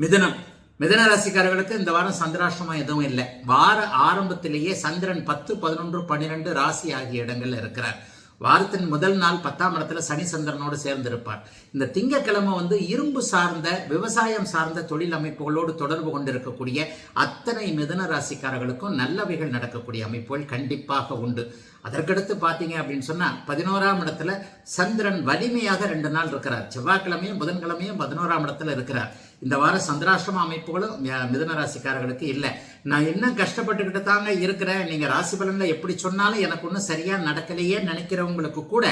மிதனம். மிதன ராசிக்காரர்களுக்கு இந்த வாரம் சந்திராஷ்டமம் எதுவும் இல்லை. வார ஆரம்பத்திலேயே சந்திரன் பத்து பதினொன்று பன்னிரெண்டு ராசி ஆகிய இடங்கள்ல இருக்கிறார். வாரத்தின் முதல் நாள் பத்தாம் இடத்துல சனி சந்திரனோடு சேர்ந்திருப்பார். இந்த திங்கக்கிழமை வந்து இரும்பு சார்ந்த விவசாயம் சார்ந்த தொழில் அமைப்புகளோடு தொடர்பு கொண்டிருக்கக்கூடிய அத்தனை மிதன ராசிக்காரர்களுக்கும் நல்லவைகள் நடக்கக்கூடிய அமைப்புகள் கண்டிப்பாக உண்டு. அதற்கடுத்து பார்த்தீங்க அப்படின்னு சொன்னால் பதினோராம் இடத்துல சந்திரன் வலிமையாக ரெண்டு நாள் இருக்கிறார். செவ்வாய்க்கிழமையும் புதன்கிழமையும் பதினோராம் இடத்துல இருக்கிறார். இந்த வாரம் சந்திராஷ்டம அமைப்புகளும் மிதன ராசிக்காரர்களுக்கு இல்லை. நான் என்ன கஷ்டப்பட்டுக்கிட்டு தாங்க இருக்கிறேன்? நீங்கள் ராசி பலனில் எப்படி சொன்னாலும் எனக்கு ஒன்றும் சரியாக நடக்கலையே நினைக்கிறவங்களுக்கு கூட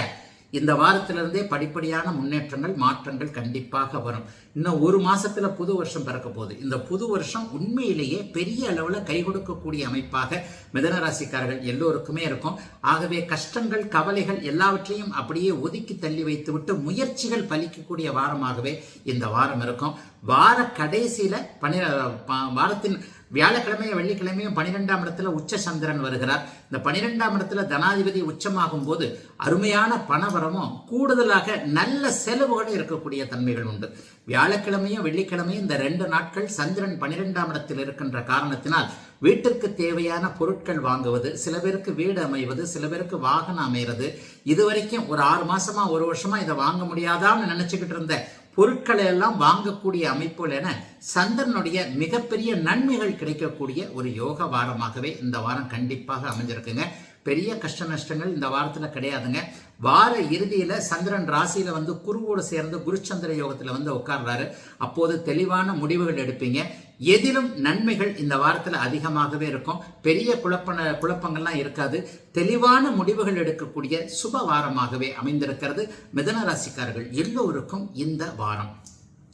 இந்த வாரத்திலிருந்தே படிப்படியான முன்னேற்றங்கள் மாற்றங்கள் கண்டிப்பாக வரும். இன்னும் ஒரு மாசத்துல புது வருஷம் பிறக்க போகுது. இந்த புது வருஷம் உண்மையிலேயே பெரிய அளவுல கை கொடுக்கக்கூடிய அமைப்பாக மிதன ராசிக்காரர்கள் எல்லோருக்குமே இருக்கும். ஆகவே கஷ்டங்கள் கவலைகள் எல்லாவற்றையும் அப்படியே ஒதுக்கி தள்ளி வைத்துவிட்டு முயற்சிகள் பலிக்கக்கூடிய வாரமாகவே இந்த வாரம் இருக்கும். வார கடைசியில பன்னிர வாரத்தின் வியாழக்கிழமையும் வெள்ளிக்கிழமையும் பனிரெண்டாம் இடத்துல உச்ச சந்திரன் வருகிறார். இந்த பனிரெண்டாம் இடத்துல தனாதிபதி உச்சமாகும் போது அருமையான பணவரமும் கூடுதலாக நல்ல செலவுகளும் இருக்கக்கூடிய தன்மைகள் உண்டு. வியாழக்கிழமையும் வெள்ளிக்கிழமையும் இந்த ரெண்டு நாட்கள் சந்திரன் பனிரெண்டாம் இடத்தில் இருக்கின்ற காரணத்தினால் வீட்டிற்கு தேவையான பொருட்கள் வாங்குவது சில பேருக்கு வீடு அமைவது சில பேருக்கு வாகனம் அமைகிறது இதுவரைக்கும் ஒரு ஆறு மாசமா ஒரு வருஷமா இதை வாங்க முடியாதான்னு நினைச்சுக்கிட்டு இருந்த பொருட்களை எல்லாம் வாங்கக்கூடிய அமைப்புகள் என சந்திரனுடைய மிகப்பெரிய நன்மைகள் கிடைக்கக்கூடிய ஒரு யோக வாரமாகவே இந்த வாரம் கண்டிப்பாக அமைஞ்சிருக்குங்க. பெரிய கஷ்ட நஷ்டங்கள் இந்த வாரத்தில் கிடையாதுங்க. வார இறுதியில் சந்திரன் ராசியில் வந்து குருவோடு சேர்ந்து குருச்சந்திர யோகத்தில் வந்து உட்கார்றாரு. அப்போது தெளிவான முடிவுகள் எடுப்பீங்க. எதிலும் நன்மைகள் இந்த வாரத்தில் அதிகமாகவே இருக்கும். பெரிய குழப்ப குழப்பங்கள்லாம் இருக்காது. தெளிவான முடிவுகள் எடுக்கக்கூடிய சுப வாரமாகவே அமைந்திருக்கிறது. மிதன ராசிக்காரர்கள் எல்லோருக்கும் இந்த வாரம்.